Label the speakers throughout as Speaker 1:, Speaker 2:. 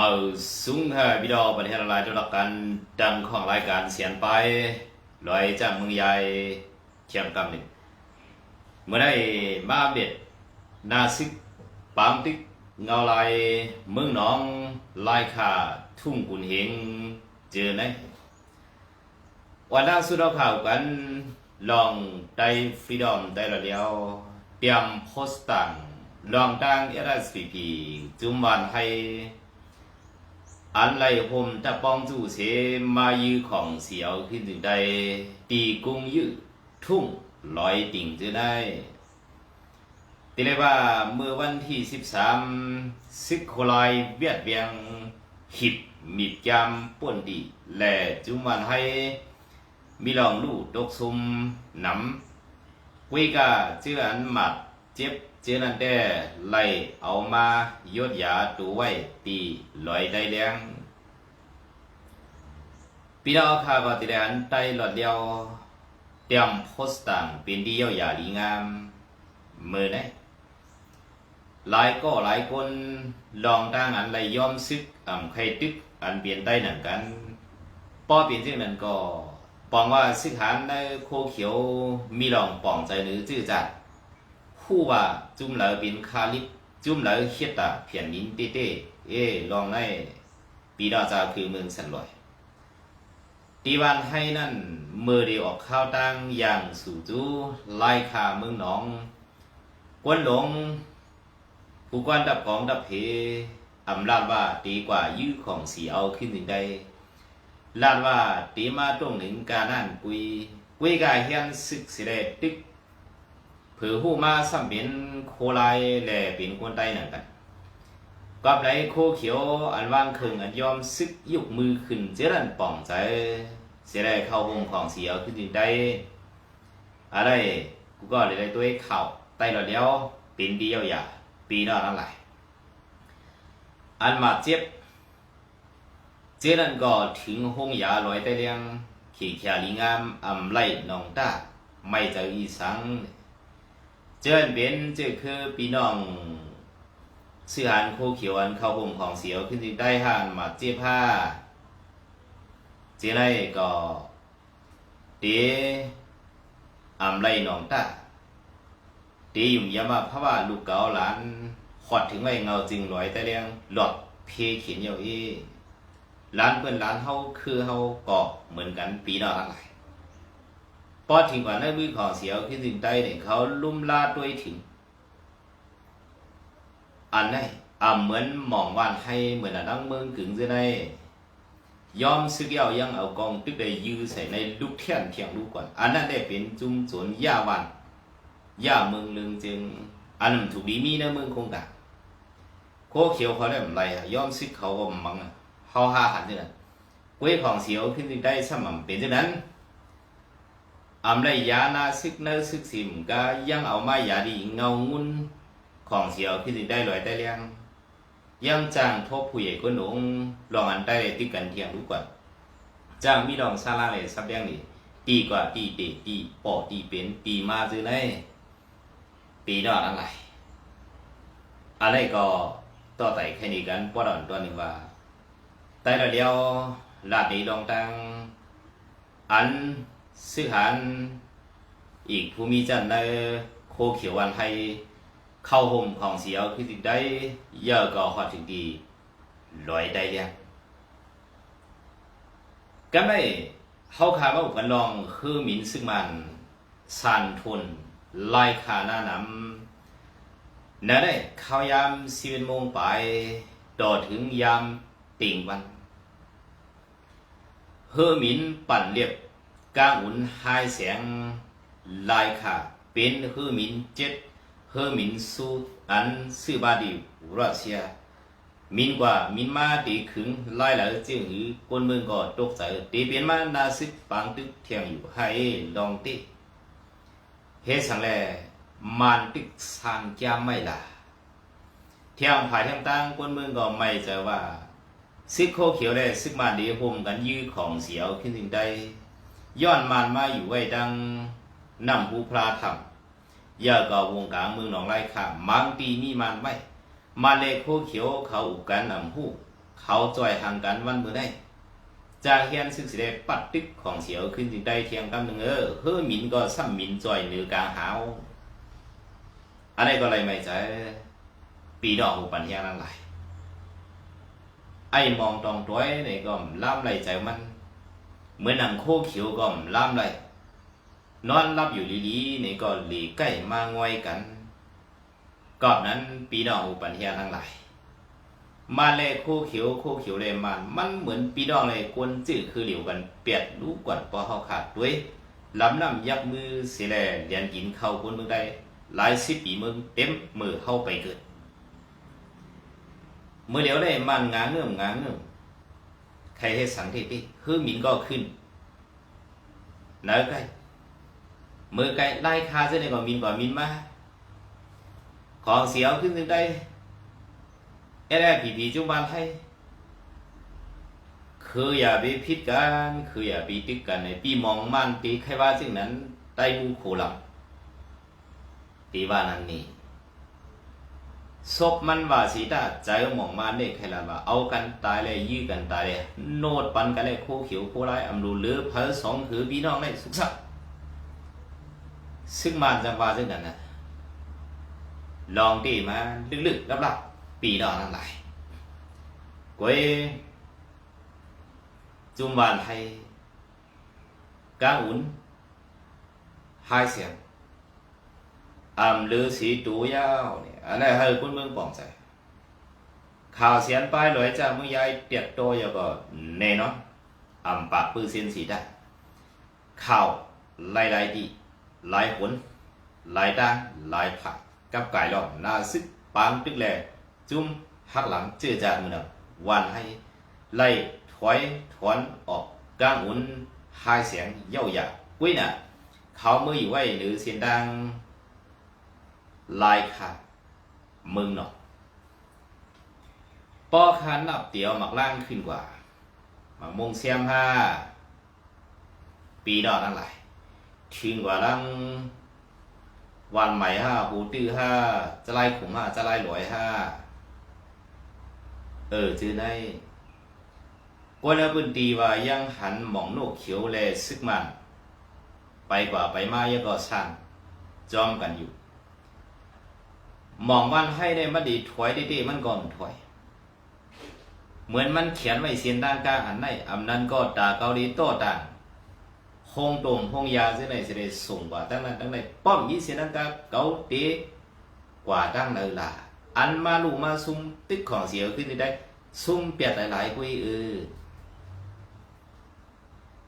Speaker 1: มาสูงค่ะพี่ดอกประเทศอะไรจะรักกันดังของรายการเสียนไปลอยจากเมืองใหญ่เชียงกำหนึ่งเมื่อได้มาเด็ดนาซิกปามติกเงาลายเมืองหนองลายขาทุ่งกุนเฮงเจอไหนวันนั้นสุดเราข่าวกันลองได้ฟรีดอมได้ละเดียวเตรียมโพสต์ต่างลองตั้งเอสพีพีจุมวันให้ อันไลหมตะปองจู่เสมายือของเสียวขึ้นถึงใด ตีกุ้งยือทุ่งลอยติ่งจะได้ติเลยว่าเมื่อวันที่ 13ซิกโคลายเวียดเวียงหิบมีดยามป่วนดี และจุมันให้ มีลองลู่ดกซุมหนำวิกาเจืออันหมัดเจ็บ จอนันแต่ไล่เอามายดยาตูไว้ตีลอยได้เลี้ยงปีดาวคาก็ติดแดนไตหลอดเดียวเตรียมโพสต์ต่างเป็นดีเยาอย่าดีงามมือไหนหลายก็หลายคนลองตั้งอันไรยอมซึกอ่ำใครตึกอันเปลี่ยนได้หนังกันป้อเปลี่ยนซึ่งนั้นก็ปองว่าซึกหานในโคเขียวมีลองปองใจหรือจื้อจัด ผู้ว่าจุ่มเหลาเป็นคาลิปจุ่มเหลาเฮ็ดตาเพียนนินเต้เต้เอ้ลองให้ปีดาจาคือเมืองสันลอยตีวันให้นั่นเมื่อได้ออกข้าวตั้งอย่างสู่จูไล่ขาเมืองหนองกวนหลงผู้กวนดับของดับเพอำลาดว่าดีกว่ายื้อของสีเอาขึ้นถึงใดลาดว่าตีมาตรงหนึ่งการนั่นกุยกุยกายเฮียนศึกสิได้ตึก ผื่อหู้มาสัมเป็นโคลายแหล่เป็นคนใต้นั่นกันกับไหลโคเขียวอันว่างครึงอันยอมซึกยกมือขึ้นเจรันป่องใจเสียได้เข้าห้องของเสียวขึ้นดินได้ อะไรกูก็เลยได้ตัวเข่าใต้เราเดียวเป็นเดียวอย่าปีนอนั่นแหลอันมาเจ็บเจรันก็ถึงห้องยาลอยใต้เลี้ยงขี่ขลิงามอำไล่นองตาไม่เจออีสังเจิ้นเป็นเจ้าคือพี่น้องเสื่อหานโคเขียวอันเข้าห่มของเสียวขึ้นจีได้ห่านมาเจี๊ยผ้าเจ้าไรก็เดอำไรหนองตาเดยุ่มยามาพระว่าลูกเก่าหลานขอดถึงไว้เงาจึงลอยแต่เลี้ยงหลอดเพเขียนเยาเอหลานเพื่อนหลานเฮาคือเฮาก็เหมือนกันปีน้อกอะไร พอถึงกว่าในมือของเสียวขึ้นถึงใต้เนี่ยเขาลุ่มลาด้วยถึง อันไหนอ่าเหมือนหมองวานให้เหมือนอันดังเมืองกึ่งจะในยอมซึกเย้ายังเอากองตึกได้ยื้อใส่ในลูกเทียนเทียงลูกก่อน อันนั้นได้เป็นจุมสวนย่าวันย่าเมืองลึงจึง อันนั้นถูกดีมีในเมืองคงตาโคเขียวเขาได้แบบไรอะยอมซึกเขาก็มังอะเฮาหาหันนี่นะเว้ยของเสียวขึ้นถึงได้สม่ำเป็นเช่นนั้น อำไรยานาซึกเนอซึกสิมก็ยังเอามายาดีเงางุนของเสียวขึ้นได้ลอยได้เลี้ยงยังจ้างทบผู้ใหญ่คนหลงลองอันได้ติดกันเทียงรู้ก่อนจ้างมีดองซาลาเลยสับเลี้ยงนี่ตีกว่าตีเตตีปอตีเป็นตีมาซื้อได้ตีดอกอะไร อะไรก็ต่อไต่แค่นี้กันปอดอนตัวหนึ่งว่าแต่ละเดียวลาดนี้ลองตังอัน ซึ่งหันอีกภูมิจันในโคเขียววันให้เข้าห่มของเสียวคือถึงได้เยอะก็ฮอดถึงดีลอยได้ยังก็ไม่เขาขาว่ากันลองคือหมินซึ่งมันสันทุนไลายขาหน้านำนั่นได้เข้ายามสิบโมงไปต่อถึงยามติ่งวันเฮอหมินปั่นเรียบ กางอุ่นหายเสียงไลายค่ะเป็นเฮอมินเจ็ดเฮอมินสูอันซื่อบาดีรัสเซียมินกว่ามินมาตีขึงไลายหลายเจียงหือคนเมืองก็ตกใจตีเปลี่ยนมานาซึกปังตึกเทียงอยู่ให้ลองติเฮสังแลมานตึกสานจามไม่ล่ะเที่ยงภายเที่ยงตั้งคนเมืองก็ไม่ใจว่าซึกโคเขียวได้ซึกมาดีพมกันยื้อของเสียวขึ้นถึงได้ ย้อนมันมาอยู่ไว้ดังนำผู้พระธรรมย่าก็วงการเมืองหนองไร่ขามังตีมีมันไว้ มาเลโคเขียวเขาอุกันนำผู้เขาจ่อยห่างกันวันมือได้จากเฮียนซึ่งสิได้ปัดตึกของเสียวขึ้นจึงได้เทียงกำหนึ่งเออเฮ้อหมินก็ซ้ำหมินจ่อยเหนือกลางหาวอะไรก็อะไรไม่ใจปีดอกหูปัญญานั่นไหลไอ้มองตองตัวไอ้นี่ก็ล่ามไหลใจมัน เหมือนหนังโคเขียวก็ล่ามไหลนอนรับอยู่ลีๆนี่ก็หลีใกล้มางอยกันกอบนั้นปีดอกหูปัญญาทั้งหลาย มาเลยคู่เขียวโคเขียวเลยมันมันเหมือนปีดองเลยกวนจื้อคือเหลียวกันเปียดรู้กวนปอเฮาขาดด้วยลำน้ำยักมือเสียแลเรียนกินเข้าคนเมืองใดหลายสิบปีเมืองเต็มมือเข้าไปเกิดเมื่อเหลียวได้มันงาเงื่อมงาเงื่อม ใครให้สังเทติคือมินก็ขึ้นเนื้อไก่มือไกไล่คาเส้นในก่อนมินก่อนมินมาของเสียวขึ้นถึงได้เอแรผีผีจุ่มบันให้คืออย่าไปพิดกันคืออย่าไปติดกันในปีมองมันตีใครว่าสิ่งนั้นใต้มูโขหลังตีว่านั้นนี่ ศพมันว่าสีตาใจมองมันได้ใครละว่าเอากันตายเลยยื้อกันตายเลยโนดปันกันเลยโคเขียวโคไรอำรูเลือเพอสองคือพี่น้องได้สุขสันต์ซึ่งมันจังว่าซึ่งนั้นนะลองตีมาลึกๆลับๆปีดอกทั้งหลายกวยจุมบาน อ่ำหรือสีตูยาวเนี่ยอันนั้นให้คุณเมืองปองใสข่าวเสียนป้ายลอยจะมึงยายเตียดโตอย่าก็แน่นอนอ่ำปากปื้อเส้นสีได้ข่าวหลายหลายดีหลายผลหลายด้านหลายผักกับไก่ยหลอมน้าซึกปางตึกแหล่จุ้มหักหลังเจือจานมึงนะวันให้ไล่ถอยถอนออกกลางอุ่นหายเสียงเย้าหยากุ้ยน่ะเขาเมื่ออยู่ไว้หรือเสียงดัง ลายขาดมึงเนาะป้อคันนับเตียวหมักล่างขึ้นกว่าหมักมงเสียมห้าปีดอกนั่นแหละทิ้งกว่าลังวันใหม่ห้าหูตื้อห้าจะไล่ขุงห้าจะไล่หลอยห้าเออจื้อในกวนปืนตีว่ายังหันหมองโนกเขียวแลซึกมัน ไปกว่าไปมายังก็ช่างจอมกันอยู่ มองวันให้ได้มาดีถอยดีๆมันก่อนถอยเหมือนมันเขียนไว้เสียนด้านกลางอันไหนอำนั้นก็ตาเกาหลีโต้ต่างห้องตรงห้องยาเสียไหนเสียไหนสูงกว่าตั้งนั้นตั้งไหนป้อมยี่เสียนังกาเกาเตกว่าตั้งไหนล่ะอันมาลูมาซุ่มตึกของเสียขึ้นได้ ซุ่มเปียดหลายๆกุยเออ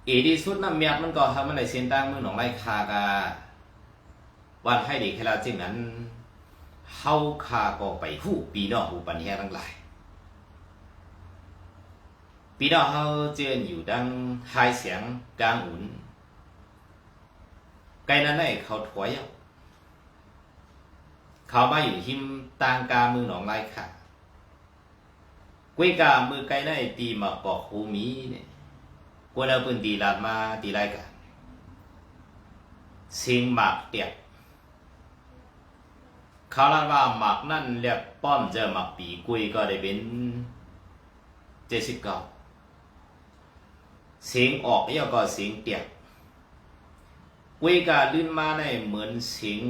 Speaker 1: เอดีสุดน้ำเมียดมันก็ทำมันในเสียนตั้งมือหนองไรคากาวันให้ดีแค่ละจริงนั้น เฮาคาก็ไปหู้ปีนอกหูปัญญาทั้งหลาย ปีนอกเฮาเจออยู่ดังหายเสียงกลางอุ่นไกลนั้นได้เขาถอยเอาเขามาอยู่หิมตางกามือหนองไรค่ะกุ้ยกามือไกลได้ตีมาปอกหูมีเนี่ยกวนเอาปืนตีลาดมาตีไรกันเสียงหมากเตียก เขาลาว่าหมากนั่นเรียกป้อมเจอหมากปีกุยก็ได้เป็นเจ็ดสิบเก้าเสียงออกแล้วก็เสียงเตียกเวกาลื่นมาในเหมือนเสียง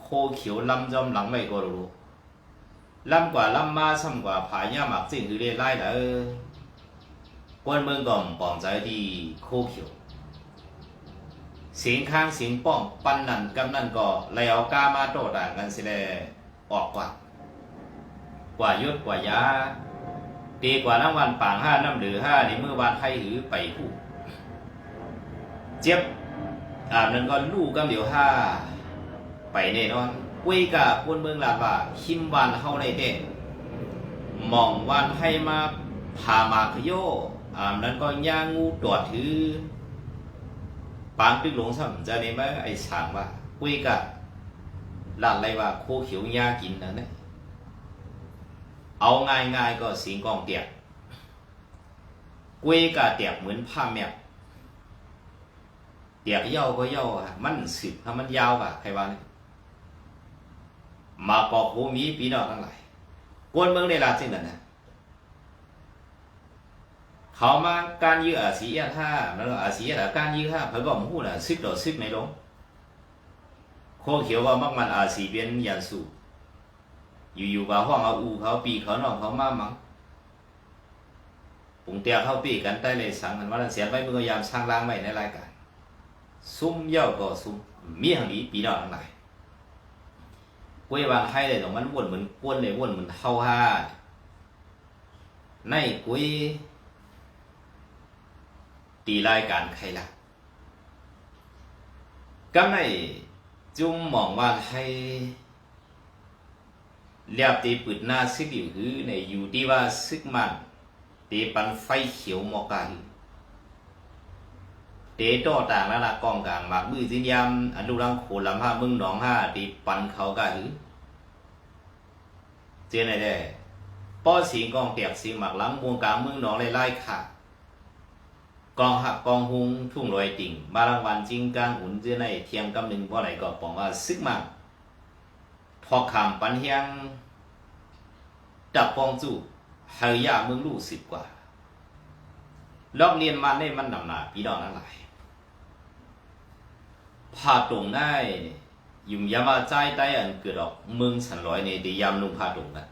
Speaker 1: โคเขียวลำจอมหลังไม่ก็รู้ลำกว่าลำมาซ้ำกว่าผายาหมักสิ่งคือเรียไล่เด้อกวนเมืองก่อมปองใจที่โคเขียว สียงข้างเสียงป้องปันนั่นกำนั่นก็เลยเอากามาโต้ต่างกันสิแลออกกว่ากว่ายศกว่ายาตีกว่าน้ำวันป่างห้าน้ำหรือห้าในเมื่อวานให้หือไปผู้เจ็บอาบนั้นก็ลูกกำเดียวห้าไปแน่นอนกุ้ยกับคนเมืองลาว่าคิมวานเฮาในเด็กมองวันให้มาพามาขโยอาบนั้นก็ย่างงูตรวจถือางตึกหลงสัมจะนี่ยมาไอ้สางว่ากุ้ยกับหลานอะไรว่าโคเขียวยากินนะเนี่ยเอาง่ายง่ายๆก็สิงกองเตียกกุ้ยกับเตียกเหมือนผ้าแมวเตียกเย่าก็เย่าอะมันสิบถ้ามันยาวกะใครว่าเนี่ยมาปอกโหมีปีนอกทั้งหลายกวนเมืองในลาจริงนะนะ เขามาการยื้ออาศียท่าแล้วอาศียท่าการยื้อท่าเขาก็มู้น่ะซึกดอกซึกในลงโคเขียวว่ามักมันอาศีเบียนยันสูอยู่ๆว่าห้องเอาอูเขาปีเขาน้องเขามามังปุงเตียเข้าปีกันใต้เลยสังกันว่าเสียไปมือยามสร้างร่างใหม่ในรายการซุ่มเย่าก็ซุ่มมีทางนี้ปีนอกทั้งหลายกล้วยบางให้เลยตรงมันวนเหมือนกวนเลยวนเหมือนเท่าห้าในกล้วย ตีรายการใครละก็ไม่จุงมมองว่าให้เรียบตีปืดหน้าซึกอยู่คือในอยู่ที่ว่าซึกมันตีปันไฟเขียวหมอกายเตะโตต่างล้วละกองกลางหมากมือสินยามอนุรังโขลำห้ามึงหนองห้าตีปันเขากะหือเจนไหนได้ป้อสิงกองเตียกสิงหมากหลังวงกลางมึงหนองไล่ไล่ขาด กองหักกองหุงทุ่งลอยติ่งมารางวัลจิงกางอุ่นเจ้าในเทียมกำหนึ่งบ่ไหนก็ปองว่าซึกมากพอคำปันเฮียงดับปองจู่เฮียาเมืองลู่สิบกว่าลอกเรียนมาในมันนำหนาพี่น้องทั้งหลายพาตรงได้ยุ่มยามาใจใต้อันเกิดออกเมืองสันลอยในดียามลุงพาตรงกัน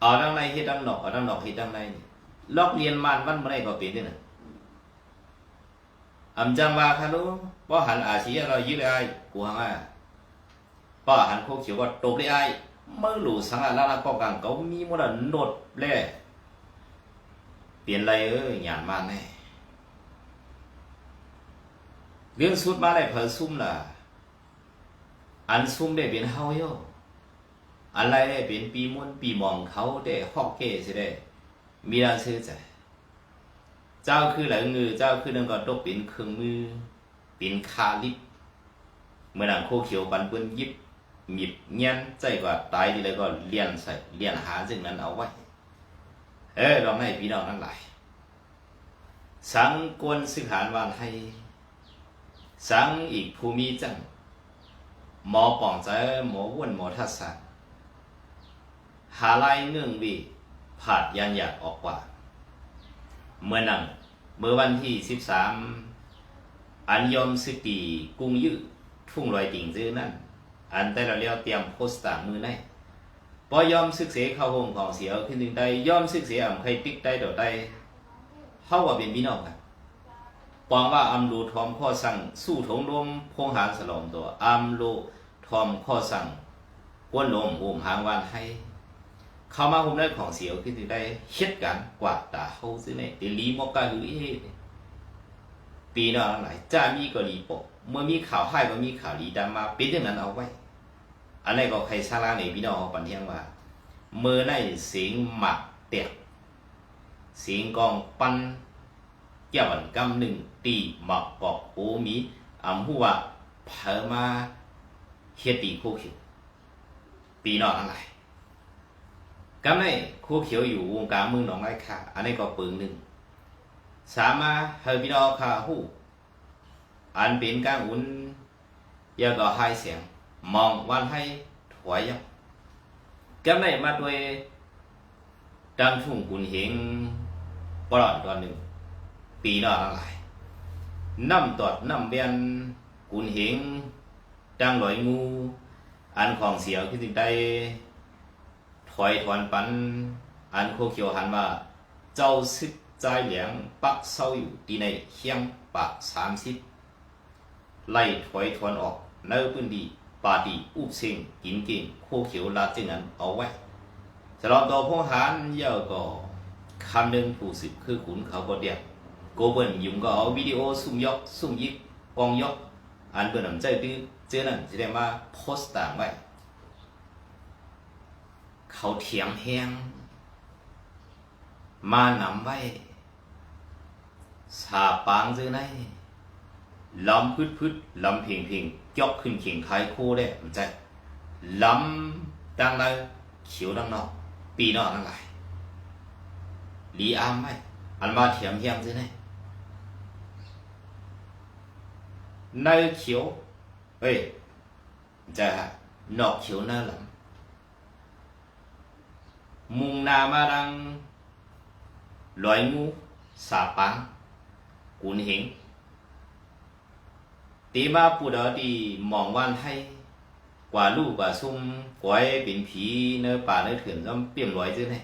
Speaker 1: เอาดังในเฮ็ดดังนอกเอาดังนอกเฮ็ดดังในนี่ ลอกเรียนมันมันไม่ได้ก็เป็นด้นะอำจังว่าคันรู้ป้อหันอาชีพเรายืดเลยกูหังอะป้อหันโคกเขียวว่าตกเลยไอ้เมื่อหลูสังอาลาลาก็กังเขามีมันโนดเล่เปลี่ยนอะไรเอ้ยหยานมาแน่เรื่องสุดมาเลยเผยซุ่มล่ะ อันซุ่มได้เป็นเฮาโยอะไรได้เป็นปีมุนปีมองเขาได้ฮอกเก้สิได้ มีราเชื่อใจ เจ้าคือหลังือเจ้าคือนั่นก็ตกเป็นเครื่องมือ เป็นคาลิปเมื่อนั้นโคเขียวปันเปิ้นยิบหยิบเงี้ยนใจก็ตายดีเลยก็เลียนใส่เลียนหาซึ่งนั้นเอาไว้ เออลองให้พี่น้องทั้งหลาย สังกวนสึหานวานให้สังอีกภูมิจังหมอป่องใจหมอว้วนหมอทัศสานหาลายเงื่องวี ผาดยันอยากออกกว่า เมื่อนั้นเมื่อวันที่13อันยอมสกีกรุงยื้อทุ่งลอยติ่งซื้อนั่น อันแต่เราเรียกเตรียมโพสต์ต่างมือในพอยอมศึกเสียเข้าห้องของเสียขึ้นถึงได้ยอมศึกเสียอ่ำใครติ๊กได้ต่อได้เข้าว่าเป็นพี่น้องกันปองว่าอัมรูทอมข้อสั่งสู้ถงลมพงหารสลอมตัวอัมรูทอมข้อสั่งกวนลมหุ่มหางวานให้ เข้ามาผมได้ของเสียวคือได้เฮ็ดกันกวาดตาเฮาซิเนี่ยติลีมอกกะหือเฮ็ดปีนอกหลายจ้ามีก็ลีปกเมื่อมีข่าวให้ก็มีข่าวลีดามาป็นอย่างนั้นเอาไว้ อันนี้ก็ใครซาลาในพี่น้องปันเทียงว่าเมื่อในเสียงหมักเตียกเสียงกองปันเกี่ยวกันกำหนึ่งตีหมักปอกโอมีอำหัวเพิ่มมาเฮ็ดตีโคขิปีนอกทั้งหล ก็ไม่ครูเขียวอยู่วงการมืองหนองไร่ค่ะอันนี้ก็ปืนหนึ่งสามารถเฮพี่น้อค่ะหู้อันเป็นการอุ่นยาก็ให้เสียง มองวันให้ถวยยับก็ไม่มาด้วยดังทุ่งกุนเหงปลอดตัวหนึ่ง ปีนอกทั้งหลายน้ำตอดน้ำเบียนกุนเหงดังลอยงู อันของเสียวที่ถึงได้ ถอยถอนปันอันโคเขียวหันว่าเจ้าซึกใจเหลียงปักเศร้าอยู่ที่ในเคียงปากสามสิบไล่ถอยถอนออกเนื้อพื้นดีปาดีอุบเซิงกินเก่งโคเขียวลาจึงนั้นเอาไว้สำหรับตัวพงหารเยอะก็คำหนึ่งผู้สิบคือขุนเขาก็เดียกโกเบิลยุ่งก็เอาวิดีโอซุ่มยกซุ่มยิบกองยกอันเปิดหนำใจดื้อเจอนั่นจะได้มาโพสต์ต่างไว้ เขาเถียงแหงมานำไว้สาปางซื้อไหนลำพืดพืดลำเพียงเพียงยกขึ้นเขียงคายโคได้มันใจลำดังเลยเขียวดังนอก ปีนอกทั้งหลลีอามไหมอันมาเถียงเทียงซื้อไหนในเขียวเอ้ยจะนอกเขียวหน้าลัง มุงนามาดังลอยงูสาปังกุนเหงตีมาปูดอดีมองวันให้กว่าลูกกว่าซุ่มกวยเป็นผีเนื้อป่าเนื้อเถื่อนก็เปี่ยมร้อยจื้อไง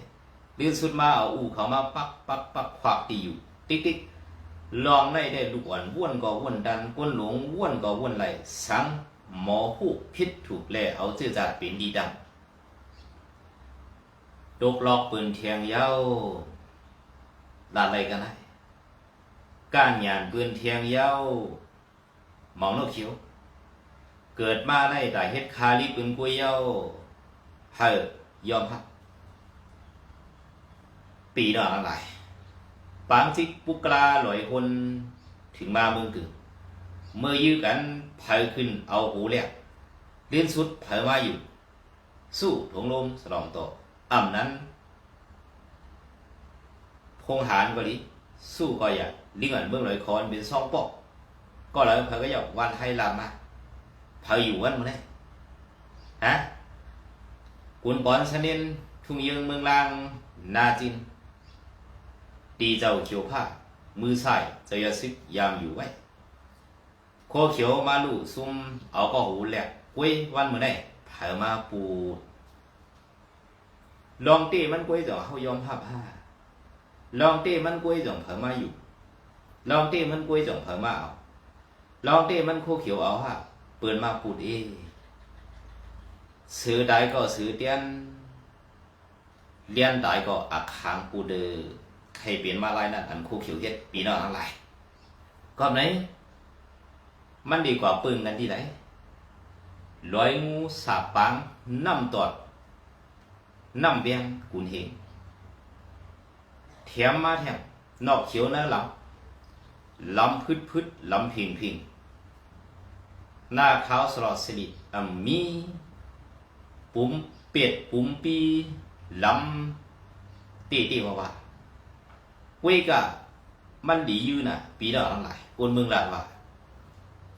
Speaker 1: ลื่นสุดมาเอาอู่เขามาปักปักปักควักตีอยู่ ติ๊กติ๊กลองได้ได้ลูกอ่อนว้วนก็ว้วนดันก้นหลงว้วนก็ว้วนไหลสังหมอผู้พิษถูกแลเอาเจื้อจัดเป็นดีดัง đốt lọt ปืน thiêng dâu là lấy cái này ca nhàn ปืน thiêng dâu มองนกเขียว เกิดมาได้แต่เฮ็ดคาลิปืนกุยเย้าเฮ้ยอมครับปีดอกอะไรปางจิกปุกลาหลอยคนถึงมาเมืองกึ่งเมื่อยื้อกันเผยขึ้นเอาหูแลกเลี้ยนสุดเผยมาอยู่ สู้ถงลมสลองโตอ อ่ำนั้นพงหารก็ดีสู้ก็อย่าลิงอันเมืองลอยคอนเป็นซองปอกก็เลยเผยก็อยากวันให้ลามาเผยอยู่วันมั้งเนี่ยฮะกุนปอนชนินทุ่งยืงเมืองลางนาจิน ตีเจ้าเขียวผ้า มือใส่จะยาซึกยามอยู่ไว้โคเขียวมาลู่ซุ่มเอาก็หูแหลกกุ้ยวันมื้อไหนเผยมาปู ลองตีมันกุ้ยจ่องเขายอมพับผ้าลองตีมันกุ้ยจ่องเผยมาอยู่ ลองตีมันกุ้ยจ่องเผยมาเอาลองตีมันโคเขียวเอาฮะเปิดมาปูดเอซื้อได้ก็ซื้อเตียนเลียนได้ก็อักขางปูเดอใครเปลี่ยนมาลายนั่นอันโคเขียวเฮ็ดปีนอกอะไรก็ไหนมันดีกว่าปึงกันที่ไหนร้อยงูสาบปังน้ำตอด น้ำเบียงกุนเหงแถมมาแถมนอกเขียวเนะลำลำพึดพึดลำพิงพิงหน้าเขาสลอดสลิดอ่ำมีปุ๋มเป็ดปุ๋มปีลำตีตีว่าว่าเวกะมันดีอยู่นะปีดอกทั้งหลายคนเมืองลาดว่า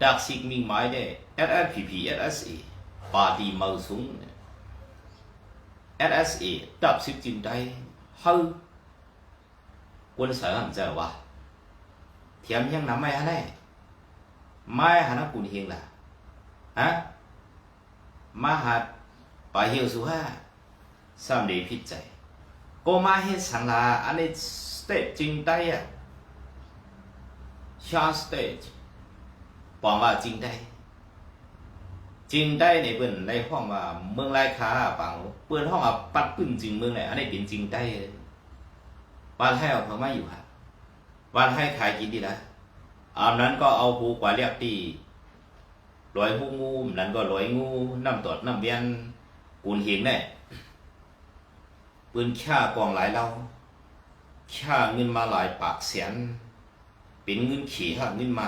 Speaker 1: ดักสิกมิงหมายได้ SSPP SSA ปาดีเมาสูง SSA ดับสิกจินได้เฮา quân sở hẳn giờ ว่าเทียมยังน้ำไม่ฮะได้ไม่ฮะนะกุนเฮียงล่ะฮะมาหัดปาเหี่ยวสุฮาสามเดพิดใจก็มาเฮ็ดสังลาอันนี้สเตจจริงได้อะชาสเตจปองว่าจริงได้ จริงได้ในเปิ้นในห้องว่าเมืองไรค้าปังเปิ้นห้องอะปัดปึ้งจริงเมืองไหนอันนี้เป็นจริงได้บ้านให้เอาเขามาอยู่ค่ะบ้านให้ขายกินดีนะอันนั้นก็เอาผูกว่าเรียกตีลอยหูงูนั้นก็ลอยงูน้ำตดน้ำเบียนกูนห็นแน่ปืนข่ากองหลายเราข่าเงินมาหลายปากเสียนเป็นเงินขี่ค่ะเงินมา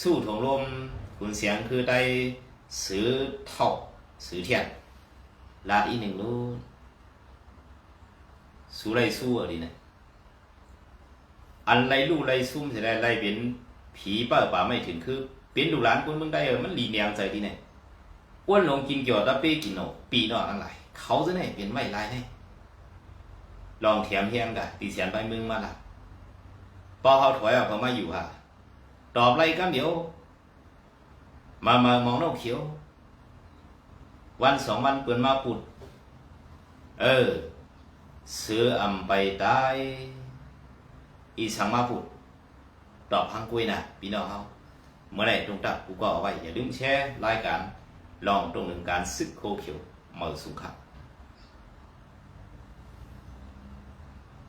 Speaker 1: สู้ถงลมกุนเสียงคือได้ ซื้อเท่าซื้อเทียนลาดอีหนึ่งรู้สู้ไรสู้อะไรเนี่ยอันไรลู่ไรซุ่มเสียได้ไรเป็นผีป้าป่าไม่ถึงคือ เป็นดูหลานคนเมืองได้เออมันหลีเนียงใจที่ไหนอ้วนลงกินเกี่ยวตะเป้กินโนปีนอกอะไรเขาจะไหนเป็นไม่ไรเนี่ยลองเทียมเทียงกันตีเสียนไปเมืองมาละพอเขาถอยออกมาอยู่ค่ะตอบไรกันเดี๋ยว มามามองนกเขียว วันสองวันเปิดมาปุด เออ เสืออำไปตายอีสังมาปุดตอบพังกุยนะพี่น้องเขาเมื่อไหร่ตรงตับกูก็เอาไว้อย่าลืมแชร์รายการลองตรงหนึ่งการซึกโคเขียวมาสุขครับ